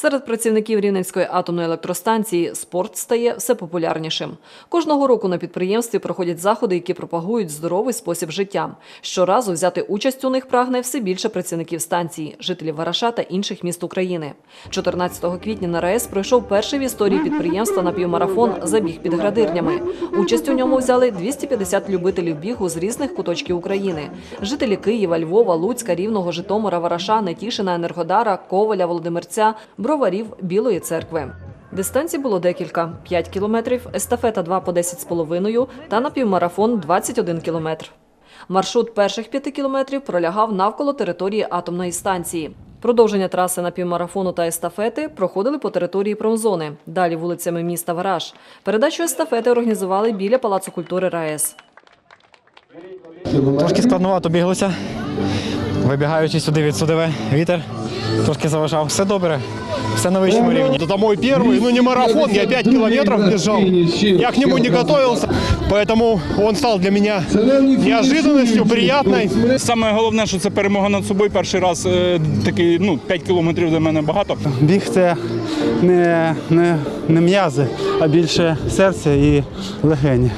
Серед працівників Рівненської атомної електростанції спорт стає все популярнішим. Кожного року на підприємстві проходять заходи, які пропагують здоровий спосіб життя. Щоразу взяти участь у них прагне все більше працівників станції, жителів Вараша та інших міст України. 14 квітня на РАЕС пройшов перший в історії підприємства напівмарафон Забіг під градирнями. Участь у ньому взяли 250 любителів бігу з різних куточків України. Жителі Києва, Львова, Луцька, Рівного, Житомира, Вараша, Нетішина, Енергодара, Коваля, Володимирця, Броварів, Білої церкви. Дистанцій було декілька: 5 кілометрів, естафета 2 по 10,5 та напівмарафон 21 кілометр. Маршрут перших 5 кілометрів пролягав навколо території атомної станції. Продовження траси напівмарафону та естафети проходили по території промзони, далі вулицями міста Вараж. Передачу естафети організували біля Палацу культури РаЕС. Трошки складновато біглося. Вибігаючи сюди від СУДВ, вітер трошки заважав. Все добре, все на вищому рівні. Это мой первый, ну не марафон, я 5 километров бежал. Я к нему не готовился, поэтому он стал для меня неожиданностью, приятной. Саме головне, що це перемога над собою. Перший раз е, такий, ну, 5 кілометрів для мене багато. Біг це не, не, не м'язи, а більше серце і легені.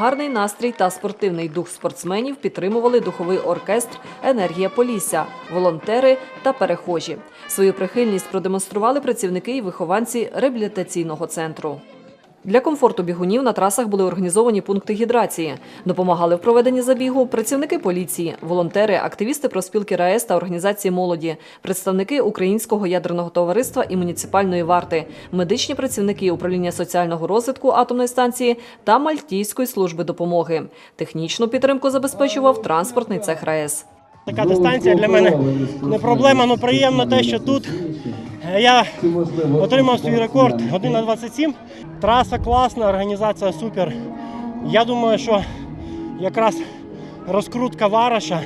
Гарний настрій та спортивний дух спортсменів підтримували духовий оркестр Енергія Полісся, волонтери та перехожі. Свою прихильність продемонстрували працівники і вихованці реабілітаційного центру. Для комфорту бігунів на трасах були організовані пункти гідрації. Допомагали в проведенні забігу працівники поліції, волонтери, активісти проспілки РаЕС та організації молоді, представники Українського ядерного товариства і муніципальної варти, медичні працівники управління соціального розвитку атомної станції та Мальтійської служби допомоги. Технічну підтримку забезпечував транспортний цех РаЕС. Така дистанція для мене не проблема, але приємно те, що тут я отримав свій рекорд година 27. Траса класна, організація супер. Я думаю, що якраз розкрутка Вараша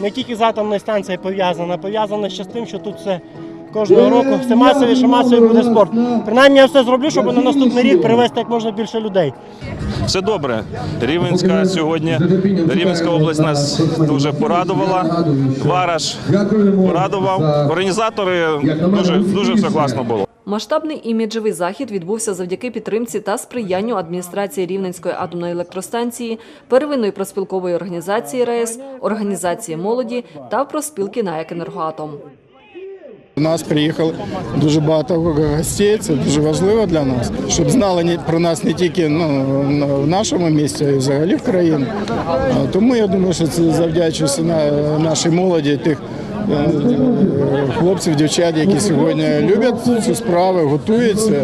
не тільки з атомною станцією пов'язана, пов'язана ще з тим, що тут все кожного року все масовіше, масовий буде спорт. Принаймні я все зроблю, щоб на наступний рік привезти як можна більше людей. Все добре. Рівненська сьогодні, Рівненська область нас дуже порадувала. Вараш порадував. Організатори дуже, дуже все класно було. Масштабний іміджевий захід відбувся завдяки підтримці та сприянню адміністрації Рівненської атомної електростанції, первинної проспілкової організації РаЕС, організації молоді та проспілки НАЕК «Енергоатом». У нас приїхало дуже багато гостей, це дуже важливо для нас, щоб знали про нас не тільки ну, в нашому місті, а й взагалі в країні. Тому я думаю, що це завдячується на нашій молоді, тих е, хлопців, дівчат, які сьогодні люблять цю справу, готуються,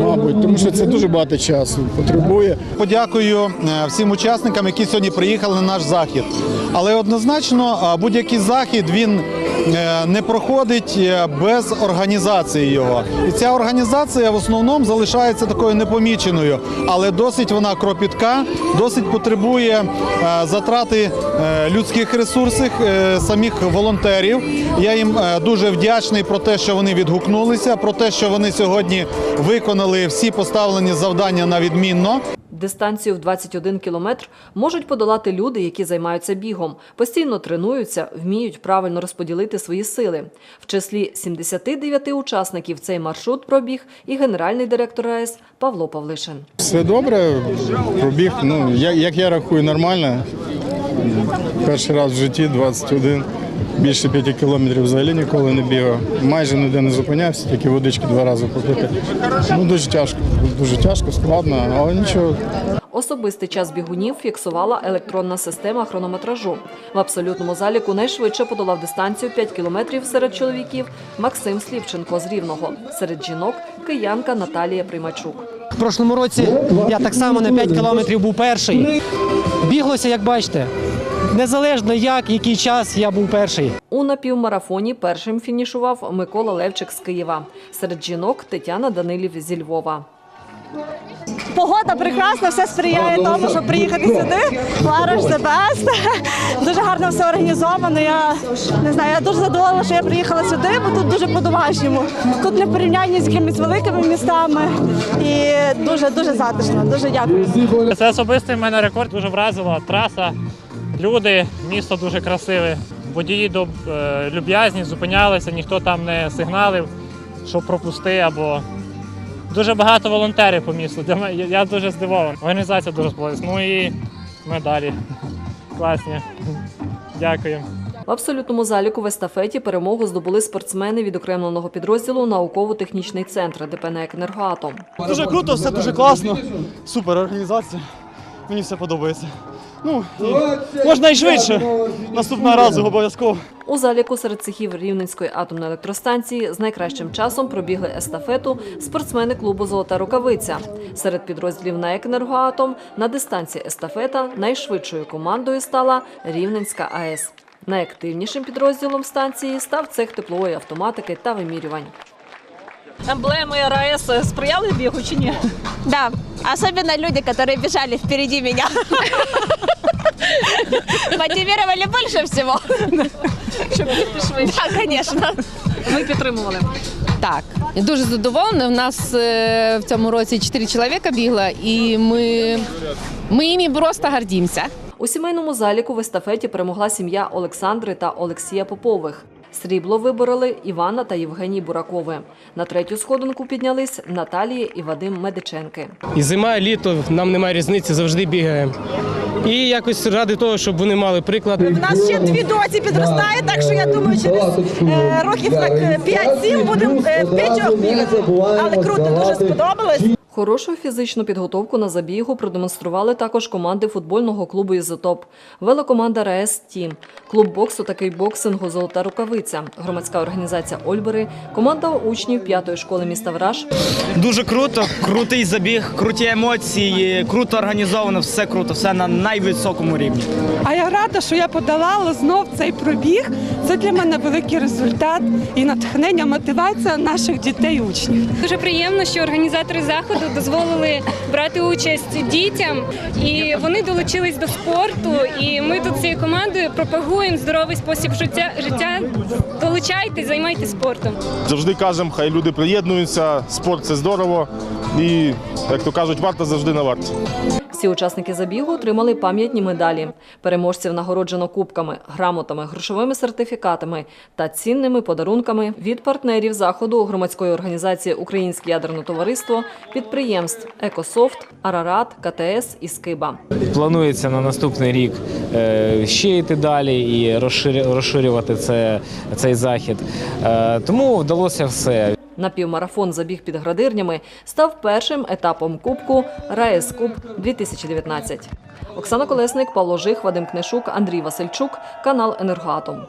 мабуть, тому що це дуже багато часу потребує. Подякую е, всім учасникам, які сьогодні приїхали на наш захід. Але однозначно будь-який захід він е, не проходить е, без організації його. І ця організація в основному залишається такою непоміченою, але досить вона кропітка, досить потребує е, затрати е, людських ресурсів е, самих волонтерів. Я їм е, дуже вдячний про те, що вони відгукнулися, про те, що вони сьогодні виконали всі поставлені завдання на відмінно. Дистанцію в 21 кілометр можуть подолати люди, які займаються бігом, постійно тренуються, вміють правильно розподілити свої сили. В числі 79 учасників цей маршрут пробіг і генеральний директор РаЕС Павло Павлишин. Все добре, пробіг, ну, як, як я рахую, нормально. Перший раз в житті 21. Більше 5 кілометрів взагалі ніколи не бігав. Майже ніде не зупинявся, тільки водички два рази попити. Ну, дуже тяжко, дуже тяжко, складно, але нічого. Особистий час бігунів фіксувала електронна система хронометражу. В абсолютному заліку найшвидше подолав дистанцію 5 кілометрів серед чоловіків Максим Слівченко з Рівного. Серед жінок киянка Наталія Примачук. В прошлому році я так само на 5 кілометрів був перший. Біглося, як бачите. Незалежно як, який час я був перший. У напівмарафоні першим фінішував Микола Левчик з Києва. Серед жінок Тетяна Данилів зі Львова. Погода прекрасна, все сприяє тому, щоб приїхати сюди. Лариш the best. Дуже гарно все організовано. Я не знаю, я дуже задоволена, що я приїхала сюди, бо тут дуже по-домашньому. Тут не в порівнянні з якимись великими містами. І дуже дуже затишно. Дуже дякую. Це особистий в мене рекорд, дуже вразила траса. Люди, місто дуже красиве. Водії доб- е, люб'язні, зупинялися, ніхто там не сигналив. що пропусти, або дуже багато волонтерів по місту. Я- дуже здивований. Організація дуже сподобалась. Ну і медалі. Класні. Дякую. В абсолютному заліку в естафеті перемогу здобули спортсмени відокремленого підрозділу науково-технічний центр ДП «НЕК «Енергоатом». Дуже круто, все дуже класно. Супер організація. Мені все подобається. Ну, і можна і швидше. Наступного разу обов'язково. У заліку серед цехів Рівненської атомної електростанції з найкращим часом пробігли естафету спортсмени клубу Золота рукавиця. Серед підрозділів НАЕК «Енергоатом» на дистанції естафета найшвидшою командою стала Рівненська АЕС. Найактивнішим підрозділом станції став цех теплової автоматики та вимірювань. Емблеми РАЕС сприяли бігу чи ні? Да, особенно люди, которые бежали впереди меня. Мотивировали больше всего. Щоб. Да, конечно. Ми підтримували. Так, я дуже задоволена. У нас е, в цьому році чотири чоловіка бігло, і ми, ми їм просто гордимося. У сімейному заліку в естафеті перемогла сім'я Олександри та Олексія Попових. Срібло вибороли Івана та Євгеній Буракови. На третю сходинку піднялись Наталія і Вадим Медиченки. І зима, і літо, нам немає різниці, завжди бігаємо. І якось ради того, щоб вони мали приклад. У нас ще дві доці підростає, так що я думаю, через е, років так е, 5-7 будемо е, п'ятьох бігати. Але круто, дуже сподобалось. Хорошу фізичну підготовку на забігу продемонстрували також команди футбольного клубу «Ізотоп», велокоманда РАЕС «Тім», клуб боксу та кейкбоксингу «Золота рукавиця», громадська організація «Ольбери», команда учнів п'ятої школи міста Враж, Дуже круто, крутий забіг, круті емоції, круто організовано, все круто, все на найвисокому рівні. А я рада, що я подолала знов цей пробіг. Це для мене великий результат і натхнення, мотивація наших дітей і учнів. Дуже приємно, що організатори заходу дозволили брати участь дітям, і вони долучились до спорту. І ми тут цією командою пропагуємо здоровий спосіб життя. життя. Долучайтесь, займайтесь спортом. Завжди кажемо, хай люди приєднуються, спорт це здорово. І, як то кажуть, варта завжди на варті. Всі учасники забігу отримали пам'ятні медалі. Переможців нагороджено кубками, грамотами, грошовими сертифікатами та цінними подарунками від партнерів заходу громадської організації Українське ядерне товариство, підприємств Екософт, Арарат, КТС і Скиба. Планується на наступний рік е, ще йти далі і розширювати це, цей захід. Е, Тому вдалося все. Напівмарафон забіг під градирнями став першим етапом Кубку Раєс Куб 2019. Оксана Колесник, Павло Жих, Вадим Книшук, Андрій Васильчук, канал Енергоатом.